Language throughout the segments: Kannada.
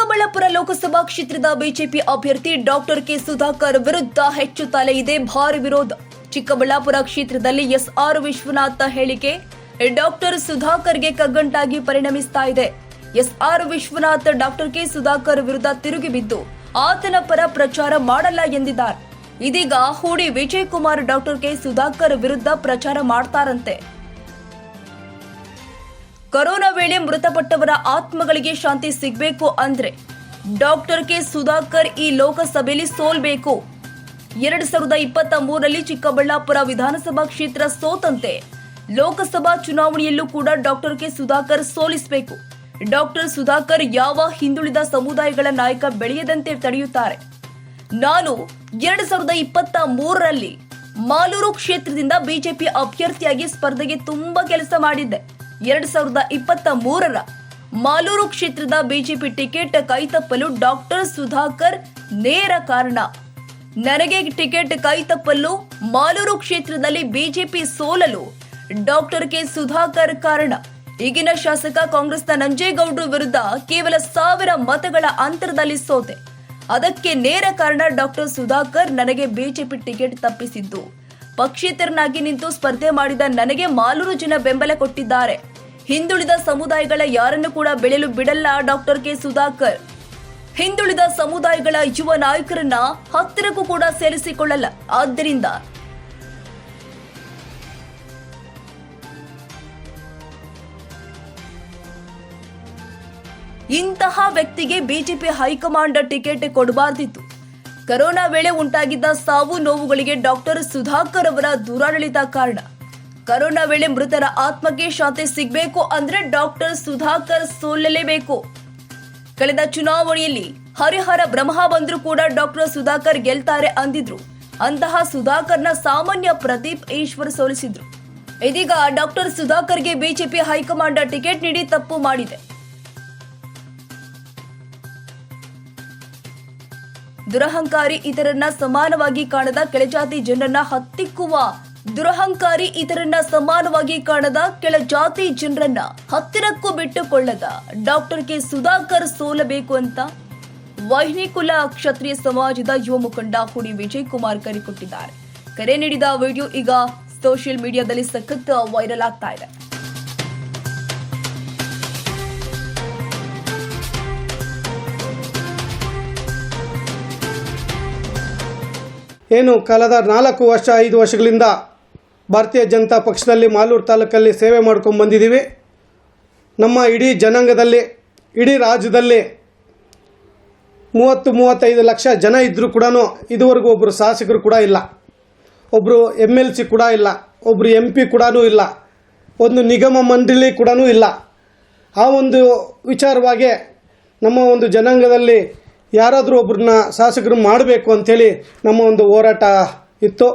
ಚಿಕ್ಕಬಳ್ಳಾಪುರ ಲೋಕಸಭಾ ಕ್ಷೇತ್ರದ ಬಿಜೆಪಿ ಅಭ್ಯರ್ಥಿ ಡಾಕ್ಟರ್ ಕೆ ಸುಧಾಕರ್ ವಿರುದ್ಧ ಹೆಚ್ಚು ತಲೆ ಇದೆ, ಭಾರಿ ವಿರೋಧ. ಚಿಕ್ಕಬಳ್ಳಾಪುರ ಕ್ಷೇತ್ರದಲ್ಲಿ ಎಸ್ಆರ್ ವಿಶ್ವನಾಥ ಹೇಳಿಕೆ, ಡಾಕ್ಟರ್ ಸುಧಾಕರ್ಗೆ ಕಗ್ಗಂಟಾಗಿ ಪರಿಣಮಿಸ್ತಾ ಇದೆ. S R Vishwanath doctor K Sudhakar ವಿರುದ್ಧ ತಿರುಗಿ ಬಿದ್ದು, ಆತನ ಪರ ಪ್ರಚಾರ ಮಾಡಲ್ಲ ಎಂದಿದ್ದಾರೆ. ಇದೀಗ ಹೂಡಿ ವಿಜಯ್ ಕುಮಾರ್ ಡಾಕ್ಟರ್ ಕೆ ಸುಧಾಕರ್ ವಿರುದ್ಧ ಪ್ರಚಾರ ಮಾಡ್ತಾರಂತೆ. ಕೊರೋನಾ ವೇಳೆ ಮೃತಪಟ್ಟವರ ಆತ್ಮಗಳಿಗೆ ಶಾಂತಿ ಸಿಗಬೇಕು ಅಂದ್ರೆ ಡಾಕ್ಟರ್ ಕೆ ಸುಧಾಕರ್ ಈ ಲೋಕಸಭೆಯಲ್ಲಿ ಸೋಲ್ಬೇಕು. ಎರಡು ಸಾವಿರದ ಇಪ್ಪತ್ತ ಮೂರರಲ್ಲಿ ಚಿಕ್ಕಬಳ್ಳಾಪುರ ವಿಧಾನಸಭಾ ಕ್ಷೇತ್ರ ಸೋತಂತೆ ಲೋಕಸಭಾ ಚುನಾವಣೆಯಲ್ಲೂ ಕೂಡ ಡಾಕ್ಟರ್ ಕೆ ಸುಧಾಕರ್ ಸೋಲಿಸಬೇಕು. ಡಾಕ್ಟರ್ ಸುಧಾಕರ್ ಯಾವ ಹಿಂದುಳಿದ ಸಮುದಾಯಗಳ ನಾಯಕ ಬೆಳೆಯದಂತೆ ತಡೆಯುತ್ತಾರೆ. ನಾನು ಎರಡು ಸಾವಿರದ ಇಪ್ಪತ್ತ ಮೂರರಲ್ಲಿ ಮಾಲೂರು ಕ್ಷೇತ್ರದಿಂದ ಬಿಜೆಪಿ ಅಭ್ಯರ್ಥಿಯಾಗಿ ಸ್ಪರ್ಧೆಗೆ ತುಂಬಾ ಕೆಲಸ ಮಾಡಿದ್ದೆ. ಎರಡ್ ಸಾವಿರದ ಇಪ್ಪತ್ತ ಮೂರರ ಮಾಲೂರು ಕ್ಷೇತ್ರದ ಬಿಜೆಪಿ ಟಿಕೆಟ್ ಕೈತಪ್ಪಲು ಡಾಕ್ಟರ್ ಸುಧಾಕರ್ ನೇರ ಕಾರಣ. ನನಗೆ ಟಿಕೆಟ್ ಕೈತಪ್ಪಲು ಮಾಲೂರು ಕ್ಷೇತ್ರದಲ್ಲಿ ಬಿಜೆಪಿ ಸೋಲಲು ಡಾಕ್ಟರ್ ಕೆ ಸುಧಾಕರ್ ಕಾರಣ. ಈಗಿನ ಶಾಸಕ ಕಾಂಗ್ರೆಸ್ನ ನಂಜೇಗೌಡರು ವಿರುದ್ಧ ಕೇವಲ ಸಾವಿರ ಮತಗಳ ಅಂತರದಲ್ಲಿ ಸೋತೆ. ಅದಕ್ಕೆ ನೇರ ಕಾರಣ ಡಾಕ್ಟರ್ ಸುಧಾಕರ್ ನನಗೆ ಬಿಜೆಪಿ ಟಿಕೆಟ್ ತಪ್ಪಿಸಿದ್ದು. ಪಕ್ಷೇತರನಾಗಿ ನಿಂತು ಸ್ಪರ್ಧೆ ಮಾಡಿದ ನನಗೆ ಮಾಲೂರು ಜನ ಬೆಂಬಲ ಕೊಟ್ಟಿದ್ದಾರೆ. ಹಿಂದುಳಿದ ಸಮುದಾಯಗಳ ಯಾರನ್ನು ಕೂಡ ಬೆಳೆಯಲು ಬಿಡಲ್ಲ ಡಾಕ್ಟರ್ ಕೆ ಸುಧಾಕರ್. ಹಿಂದುಳಿದ ಸಮುದಾಯಗಳ ಯುವ ನಾಯಕರನ್ನ ಹತ್ತಿರಕ್ಕೂ ಕೂಡ ಸೇರಿಸಿಕೊಳ್ಳಲ್ಲ. ಆದ್ದರಿಂದ ಇಂತಹ ವ್ಯಕ್ತಿಗೆ ಬಿಜೆಪಿ ಹೈಕಮಾಂಡ್ ಟಿಕೆಟ್ ಕೊಡಬಾರ್ದಿತ್ತು. ಕರೋನಾ ವೇಳೆ ಉಂಟಾಗಿದ್ದ ಸಾವು ನೋವುಗಳಿಗೆ ಡಾಕ್ಟರ್ ಸುಧಾಕರ್ ಅವರ ದುರಾಡಳಿತ ಕಾರಣ. ಕರೋನಾ ವೇಳೆ ಮೃತರ ಆತ್ಮಕ್ಕೆ ಶಾಂತಿ ಸಿಗಬೇಕು ಅಂದ್ರೆ ಡಾಕ್ಟರ್ ಸುಧಾಕರ್ ಸೋಲಲೇಬೇಕು. ಕಳೆದ ಚುನಾವಣೆಯಲ್ಲಿ ಹರಿಹರ ಬ್ರಹ್ಮ ಬಂದ್ರು ಕೂಡ ಡಾಕ್ಟರ್ ಸುಧಾಕರ್ ಗೆಲ್ತಾರೆ ಅಂದಿದ್ರು. ಅಂತಹ ಸುಧಾಕರ್ನ ಸಾಮಾನ್ಯ ಪ್ರದೀಪ್ ಈಶ್ವರ್ ಸೋಲಿಸಿದ್ರು. ಇದೀಗ ಡಾಕ್ಟರ್ ಸುಧಾಕರ್ಗೆ ಬಿಜೆಪಿ ಹೈಕಮಾಂಡ್ ಟಿಕೆಟ್ ನೀಡಿ ತಪ್ಪು ಮಾಡಿದೆ. ದುರಹಂಕಾರಿ ಇತರನ್ನ ಸಮಾನವಾಗಿ ಕಾಣದ ಕೆಳಜಾತಿ ಜನರನ್ನ ಹತ್ತಿಕ್ಕುವ ದುರಹಂಕಾರಿ ಇತರನ್ನ ಸಮಾನವಾಗಿ ಕಾಣದ ಕೆಳಜಾತಿ ಜನರನ್ನ ಹತ್ತಿರಕ್ಕೂ ಬಿಟ್ಟುಕೊಳ್ಳದ ಡಾಕ್ಟರ್ ಕೆ ಸುಧಾಕರ್ ಸೋಲಬೇಕು ಅಂತ ವಾಹಿನಿ ಕುಲ ಕ್ಷತ್ರಿಯ ಸಮಾಜದ ಯುವ ಮುಖಂಡ ಹುಡಿ ವಿಜಯ್ ಕುಮಾರ್ ಕರೆ ಕೊಟ್ಟಿದ್ದಾರೆ. ಕರೆ ನೀಡಿದ ವಿಡಿಯೋ ಈಗ ಸೋಷಿಯಲ್ ಮೀಡಿಯಾದಲ್ಲಿ ಸಖತ್ ವೈರಲ್ ಆಗ್ತಾ ಇದೆ. ಏನು ಕಳೆದ ನಾಲ್ಕು ವರ್ಷ ಐದು ವರ್ಷಗಳಿಂದ ಭಾರತೀಯ ಜನತಾ ಪಕ್ಷದಲ್ಲಿ ಮಾಲೂರು ತಾಲೂಕಲ್ಲಿ ಸೇವೆ ಮಾಡ್ಕೊಂಡು ಬಂದಿದ್ದೀವಿ. ನಮ್ಮ ಇಡೀ ಜನಾಂಗದಲ್ಲಿ, ಇಡೀ ರಾಜ್ಯದಲ್ಲಿ ಮೂವತ್ತು, ಮೂವತ್ತೈದು ಲಕ್ಷ ಜನ ಇದ್ದರೂ ಕೂಡ ಇದುವರೆಗೂ ಒಬ್ಬರು ಶಾಸಕರು ಕೂಡ ಇಲ್ಲ. ಒಬ್ಬರು ಎಂ ಎಲ್ ಸಿ ಕೂಡ ಇಲ್ಲ. ಒಬ್ಬರು ಎಂ ಪಿ ಕೂಡ ಇಲ್ಲ. ಒಂದು ನಿಗಮ ಮಂಡಳಿ ಕೂಡ ಇಲ್ಲ. ಆ ಒಂದು ವಿಚಾರವಾಗಿ ನಮ್ಮ ಒಂದು ಜನಾಂಗದಲ್ಲಿ ಯಾರಾದರೂ ಒಬ್ಬರನ್ನ ಶಾಸಕರು ಮಾಡಬೇಕು ಅಂಥೇಳಿ ನಮ್ಮ ಒಂದು ಹೋರಾಟ ಇತ್ತು.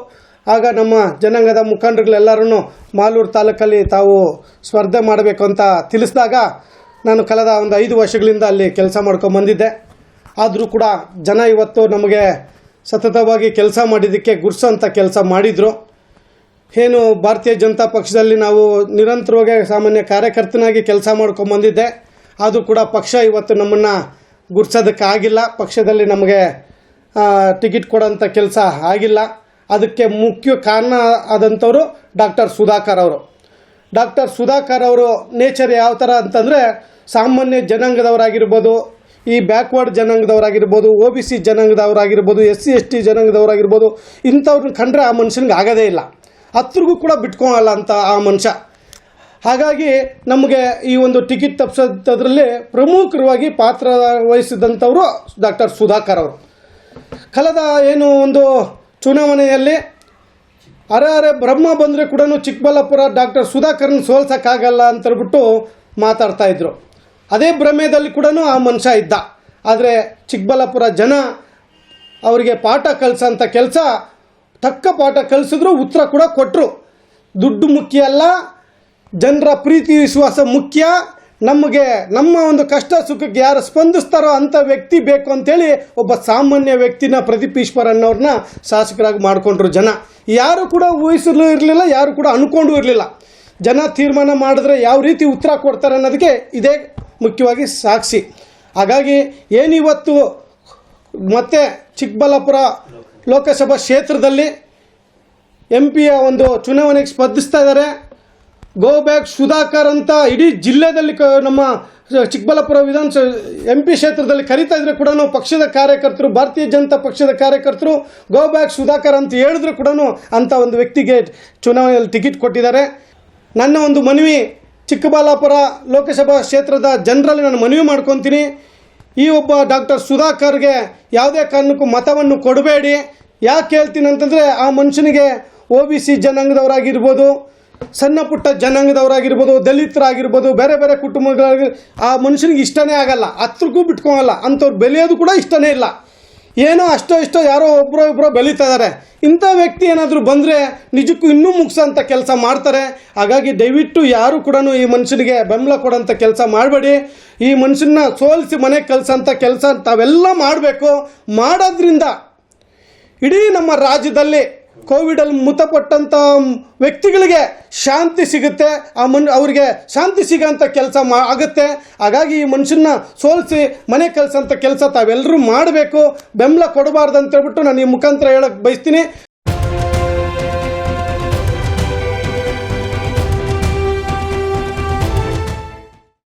ಆಗ ನಮ್ಮ ಜನಾಂಗದ ಮುಖಂಡರುಗಳೆಲ್ಲರೂ ಮಾಲೂರು ತಾಲೂಕಲ್ಲಿ ತಾವು ಸ್ಪರ್ಧೆ ಮಾಡಬೇಕು ಅಂತ ತಿಳಿಸಿದಾಗ ನಾನು ಕಳೆದ ಒಂದು ಐದು ವರ್ಷಗಳಿಂದ ಅಲ್ಲಿ ಕೆಲಸ ಮಾಡ್ಕೊಂಡು ಬಂದಿದ್ದೆ. ಆದರೂ ಕೂಡ ಜನ ಇವತ್ತು ನಮಗೆ ಸತತವಾಗಿ ಕೆಲಸ ಮಾಡಿದ್ದಕ್ಕೆ ಗುರ್ಸೋಂಥ ಕೆಲಸ ಮಾಡಿದರು. ಏನು ಭಾರತೀಯ ಜನತಾ ಪಕ್ಷದಲ್ಲಿ ನಾವು ನಿರಂತರವಾಗಿ ಸಾಮಾನ್ಯ ಕಾರ್ಯಕರ್ತನಾಗಿ ಕೆಲಸ ಮಾಡ್ಕೊಂಡು ಬಂದಿದ್ದೆ. ಅದು ಕೂಡ ಪಕ್ಷ ಇವತ್ತು ನಮ್ಮನ್ನು ಗುರ್ಸೋದಕ್ಕಾಗಿಲ್ಲ. ಪಕ್ಷದಲ್ಲಿ ನಮಗೆ ಟಿಕೆಟ್ ಕೊಡೋಂಥ ಕೆಲಸ ಆಗಿಲ್ಲ. ಅದಕ್ಕೆ ಮುಖ್ಯ ಕಾರಣ ಆದಂಥವರು ಡಾಕ್ಟರ್ ಸುಧಾಕರ್ ಅವರು. ಡಾಕ್ಟರ್ ಸುಧಾಕರ್ ಅವರು ನೇಚರ್ ಯಾವ ಥರ ಅಂತಂದರೆ ಸಾಮಾನ್ಯ ಜನಾಂಗದವರಾಗಿರ್ಬೋದು, ಈ ಬ್ಯಾಕ್ವರ್ಡ್ ಜನಾಂಗದವರಾಗಿರ್ಬೋದು ಒ ಬಿ ಸಿ ಜನಾಂಗದವರಾಗಿರ್ಬೋದು, ಎಸ್ ಸಿ, ಎಸ್ ಟಿ ಜನಾಂಗದವರಾಗಿರ್ಬೋದು ಇಂಥವ್ರನ್ನ ಕಂಡ್ರೆ ಆ ಮನುಷ್ಯನಿಗೆ ಆಗೋದೇ ಇಲ್ಲ. ಹತ್ರಗೂ ಕೂಡ ಬಿಟ್ಕೊಳಲ್ಲ ಅಂತ ಆ ಮನುಷ್ಯ. ಹಾಗಾಗಿ ನಮಗೆ ಈ ಒಂದು ಟಿಕೆಟ್ ತಪ್ಪಿಸೋದ್ರಲ್ಲಿ ಪ್ರಮುಖವಾಗಿ ಪಾತ್ರ ವಹಿಸಿದಂಥವರು ಡಾಕ್ಟರ್ ಸುಧಾಕರ್ ಅವರು. ಕಳೆದ ಏನು ಒಂದು ಚುನಾವಣೆಯಲ್ಲಿ ಅರೆ ಅರೆ ಬ್ರಹ್ಮ ಬಂದರೆ ಕೂಡ ಚಿಕ್ಕಬಳ್ಳಾಪುರ ಡಾಕ್ಟರ್ ಸುಧಾಕರ್ನ ಸೋಲ್ಸೋಕ್ಕಾಗಲ್ಲ ಅಂತೇಳ್ಬಿಟ್ಟು ಮಾತಾಡ್ತಾ ಇದ್ರು. ಅದೇ ಭ್ರಮೆಯಲ್ಲಿ ಕೂಡ ಆ ಮನುಷ್ಯ ಇದ್ದ. ಆದರೆ ಚಿಕ್ಕಬಳ್ಳಾಪುರ ಜನ ಅವರಿಗೆ ಪಾಠ ಕಲಿಸೋಂಥ ಕೆಲಸ, ತಕ್ಕ ಪಾಠ ಕಲಿಸಿದ್ರು ಉತ್ತರ ಕೂಡ ಕೊಟ್ಟರು ದುಡ್ಡು ಮುಖ್ಯ ಅಲ್ಲ, ಜನರ ಪ್ರೀತಿ ವಿಶ್ವಾಸ ಮುಖ್ಯ. ನಮಗೆ ನಮ್ಮ ಒಂದು ಕಷ್ಟ ಸುಖಕ್ಕೆ ಯಾರು ಸ್ಪಂದಿಸ್ತಾರೋ ಅಂಥ ವ್ಯಕ್ತಿ ಬೇಕು ಅಂತೇಳಿ ಒಬ್ಬ ಸಾಮಾನ್ಯ ವ್ಯಕ್ತಿನ ಪ್ರದೀಪ್ ಈಶ್ವರ್ ಅನ್ನೋರನ್ನ ಶಾಸಕರಾಗಿ ಮಾಡಿಕೊಂಡ್ರು ಜನ. ಯಾರು ಕೂಡ ಊಹಿಸಲು ಇರಲಿಲ್ಲ, ಯಾರು ಕೂಡ ಅನ್ಕೊಂಡು ಇರಲಿಲ್ಲ. ಜನ ತೀರ್ಮಾನ ಮಾಡಿದ್ರೆ ಯಾವ ರೀತಿ ಉತ್ತರ ಕೊಡ್ತಾರೆ ಅನ್ನೋದಕ್ಕೆ ಇದೇ ಮುಖ್ಯವಾಗಿ ಸಾಕ್ಷಿ. ಹಾಗಾಗಿ ಏನಿವತ್ತು ಮತ್ತೆ ಚಿಕ್ಕಬಳ್ಳಾಪುರ ಲೋಕಸಭಾ ಕ್ಷೇತ್ರದಲ್ಲಿ ಎಂ ಪಿಯ ಒಂದು ಚುನಾವಣೆಗೆ ಸ್ಪರ್ಧಿಸ್ತಾ ಇದ್ದಾರೆ ಗೋ ಬ್ಯಾಕ್ ಸುಧಾಕರ್ ಅಂತ ಇಡೀ ಜಿಲ್ಲೆದಲ್ಲಿ ನಮ್ಮ ಚಿಕ್ಕಬಳ್ಳಾಪುರ ವಿಧಾನಸಭೆ ಎಂ ಪಿ ಕ್ಷೇತ್ರದಲ್ಲಿ ಕರೀತಾ ಇದ್ರೆ ಕೂಡ ಪಕ್ಷದ ಕಾರ್ಯಕರ್ತರು, ಭಾರತೀಯ ಜನತಾ ಪಕ್ಷದ ಕಾರ್ಯಕರ್ತರು ಗೋ ಬ್ಯಾಕ್ ಸುಧಾಕರ್ ಅಂತ ಹೇಳಿದ್ರು ಕೂಡ ಅಂಥ ಒಂದು ವ್ಯಕ್ತಿಗೆ ಚುನಾವಣೆಯಲ್ಲಿ ಟಿಕೆಟ್ ಕೊಟ್ಟಿದ್ದಾರೆ. ನನ್ನ ಒಂದು ಮನವಿ, ಚಿಕ್ಕಬಳ್ಳಾಪುರ ಲೋಕಸಭಾ ಕ್ಷೇತ್ರದ ಜನರಲ್ಲಿ ನಾನು ಮನವಿ ಮಾಡ್ಕೊತೀನಿ. ಈ ಒಬ್ಬ ಡಾಕ್ಟರ್ ಸುಧಾಕರ್ಗೆ ಯಾವುದೇ ಕಾರಣಕ್ಕೂ ಮತವನ್ನು ಕೊಡಬೇಡಿ. ಯಾಕೆ ಹೇಳ್ತೀನಿ ಅಂತಂದರೆ ಆ ಮನುಷ್ಯನಿಗೆ ಒ ಬಿ ಸಿ ಜನಾಂಗದವರಾಗಿರ್ಬೋದು ಸಣ್ಣ ಪುಟ್ಟ ಜನಾಂಗದವರಾಗಿರ್ಬೋದು, ದಲಿತರಾಗಿರ್ಬೋದು, ಬೇರೆ ಬೇರೆ ಕುಟುಂಬಗಳಾಗಿ ಆ ಮನುಷ್ಯನಿಗೆ ಇಷ್ಟನೇ ಆಗಲ್ಲ. ಹತ್ರಕ್ಕೂ ಬಿಟ್ಕೊಳಲ್ಲ. ಅಂಥವ್ರು ಬೆಲೆಯೋದು ಕೂಡ ಇಷ್ಟನೇ ಇಲ್ಲ. ಏನೋ ಅಷ್ಟೋ ಇಷ್ಟೋ ಯಾರೋ ಒಬ್ಬರೋ ಇಬ್ಬರೋ ಬೆಳೀತಾ ಇದ್ದಾರೆ ಇಂಥ ವ್ಯಕ್ತಿ ಏನಾದರೂ ಬಂದರೆ ನಿಜಕ್ಕೂ ಇನ್ನೂ ಮುಗಿಸೋಂಥ ಕೆಲಸ ಮಾಡ್ತಾರೆ. ಹಾಗಾಗಿ ದಯವಿಟ್ಟು ಯಾರು ಕೂಡ ಈ ಮನುಷ್ಯನಿಗೆ ಬೆಂಬಲ ಕೊಡೋಂಥ ಕೆಲಸ ಮಾಡಬೇಡಿ. ಈ ಮನುಷ್ಯನ ಸೋಲಿಸಿ ಮನೆಗೆ ಕಲಿಸೋಂಥ ಕೆಲಸ ತಾವೆಲ್ಲ ಮಾಡಬೇಕು. ಮಾಡೋದ್ರಿಂದ ಇಡೀ ನಮ್ಮ ರಾಜ್ಯದಲ್ಲಿ ಕೋವಿಡಲ್ಲಿ ಮೃತಪಟ್ಟಂಥ ವ್ಯಕ್ತಿಗಳಿಗೆ ಶಾಂತಿ ಸಿಗುತ್ತೆ, ಆ ಮನ್, ಅವರಿಗೆ ಶಾಂತಿ ಸಿಗೋಂಥ ಕೆಲಸ ಮಾ, ಆಗುತ್ತೆ. ಹಾಗಾಗಿ ಈ ಮನುಷ್ಯನ ಸೋಲಿಸಿ ಮನೆ ಕಳ್ಸೋಂಥ ಕೆಲಸ ತಾವೆಲ್ಲರೂ ಮಾಡಬೇಕು. ಬೆಂಬಲ ಕೊಡಬಾರ್ದು ಅಂತ ಹೇಳ್ಬಿಟ್ಟು ನಾನು ಈ ಮುಖಾಂತರ ಹೇಳಕ್ಕೆ ಬಯಸ್ತೀನಿ.